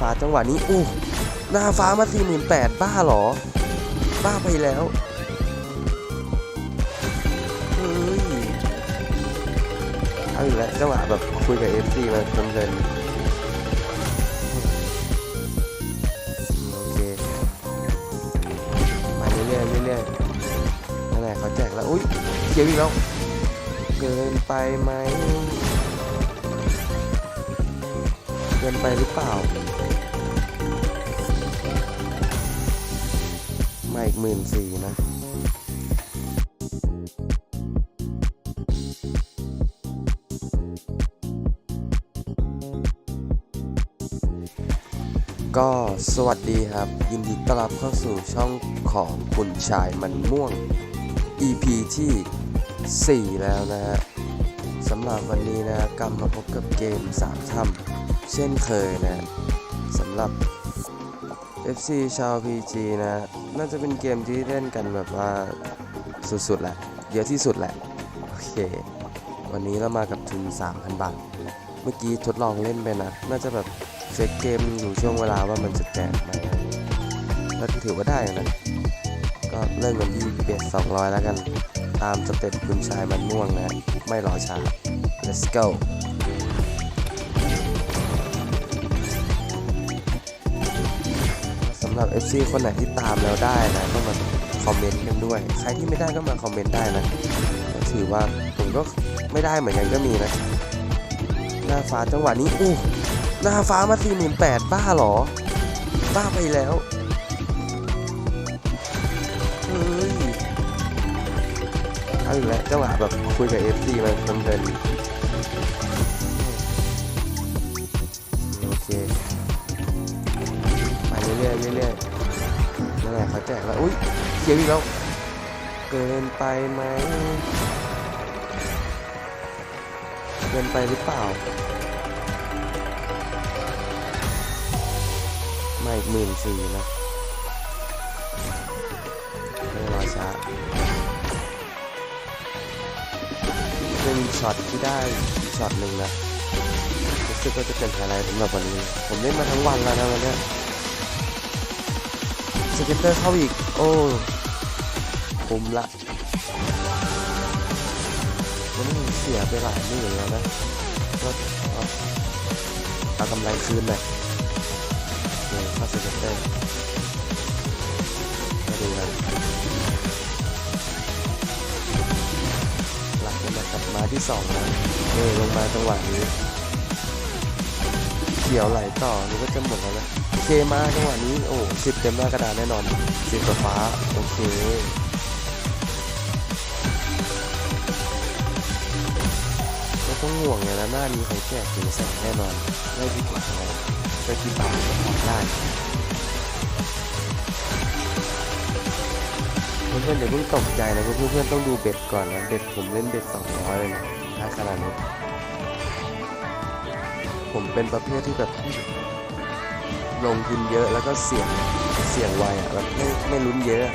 ฟ้าจังหวะนี้อู้หน้าฟ้ามาสี่หมื่นแปดบ้าหรอ บ้าไปแล้วเฮ้ยเอาอีกแล้วจังหวะแบบคุยกับเอฟซีมาเพลินโอเคมาเรื่อยๆเรื่อยๆนั่นแหละเขาแจกแล้ว อุ้ยเขียวอีกแล้ว เกินไปไหม เกินไปหรือเปล่า มาอีกหมื่นสี่นะก็สวัสดีครับ ยินดีต้อนรับเข้าสู่ช่องของคุณชายมันม่วง EP ที่ 4 แล้วนะฮะสำหรับวันนี้นะกลับมาพบกับเกมสามถ้ำ เช่นเคยนะสำหรับ FC ชาว PG นะ น่าจะเป็นเกมที่เล่นกันแบบว่าสุดๆแหละ เยอะที่สุดแหละ โอเค วันนี้เรามากับทุน 3,000 บาท เมื่อกี้ทดลองเล่นไปนะ น่าจะแบบเช็คเกมอยู่ช่วงเวลาว่ามันจะแจกไหมแล้วถือว่าได้นะ ก็เริ่มกันที่เบส200 แล้วกัน ตามสเต็ปคุณชายมันม่วงนะ ไม่รอช้า let's go หรับ FC คนไหนที่ตามแล้วได้นะก็มาคอมเมนต์กันด้วย ใครที่ไม่ได้ก็มาคอมเมนต์ได้นะก็ถือว่าผมก็ไม่ได้เหมือนกันก็มีนะ หน้าฟ้าจังหวะนี้อู้หน้าฟ้ามาสี่หมื่นแปดบ้าหรอ บ้าไปแล้วเฮ้ยเอาอีกแล้วจังหวะแบบคุยกับ FC มาเพลิน อุ้ยเขียวอีกแล้ว เกินไปไหม เกินไปหรือเปล่าไม่หมื่นสี่นะไม่รอช้าเป็นช็อตที่ได้ช็อตหนึ่งนะรู้สึกว่าจะเป็นไฮไลท์สำหรับวันนี้ ผมเล่นมาทั้งวันแล้วนะวันนี้ สเก็ตเตอร์เข้าอีก โอ้คุมละวันเสียไปหลายหมื่นแล้วนะ ก็เอากำไรคืนหน่อยเนี่ยเข้าสเก็ตเตอร์มาดูกันหลักจากลับมาที่สองนะเออลงมาจังหวะนี้ ขียวไหลต่อนี่ก็จะหมดแล้วนะโอเคมาจังหวะนี้โอ้สิบเต็มหน้ากระดานแน่นอนสิบฟ้าโอเคไม่ต้องห่วงเลยนะหน้านี้เขาแจกถึงแสนแน่นอนไม่ผิดหวังเลยไปกี่บาทก็ทำได้เพื่อนๆอย่าเพิ่งตกใจนะเพื่อนๆต้องดูเบ็ดก่อนนะเบ็ดผมเล่นเบ็ดสองร้อยเลยนะถ้าขนาดนี้ ผมเป็นประเภทที่แบบลงทุนเยอะแล้วก็เสี่ยงเสี่ยงไวอะแบบไม่ไม่ลุ้นเยอะ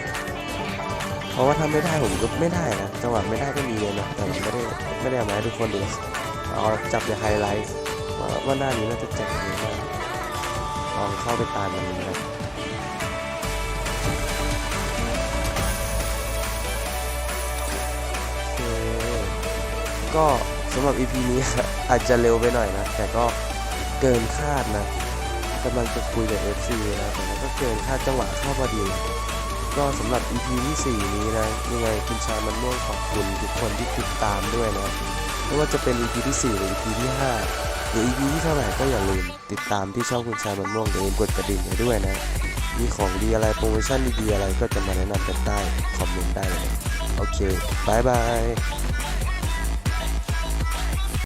เพราะว่าถ้าไม่ได้ผมก็ไม่ได้นะจังหวะไม่ได้ก็มีเลยนะแต่ผมไม่ได้ไม่ได้เอามาให้ทุกคนดูเอาจับในไฮไลท์ว่าว่าหน้านี้น่าจะแจกเยอะมากลองเข้าไปตามมันนะก็ สำหรับ EP นี้อาจจะเร็วไปหน่อยนะ แต่ก็เกินคาดนะกำลังจะคุยกับ FC นะแต่ก็เกินคาดจังหวะเข้าพอดี ก็สำหรับ EP ที่ 4 นี้นะยังไงคุณชายมันม่วงขอบคุณทุกคนที่ติดตามด้วยนะไม่ว่าจะเป็น EP ที่ 4 หรือ EP ที่ 5 หรือ EP ที่เท่าไหร่ก็อย่าลืมติดตามที่ช่องคุณชายมันม่วงอย่าลืมกดกระดิ่งไว้ด้วยนะมีของดีอะไรโปรโมชั่นดีๆอะไรก็จะมาแนะนำกันได้คอมเมนต์ได้เลย โอเคบายบาย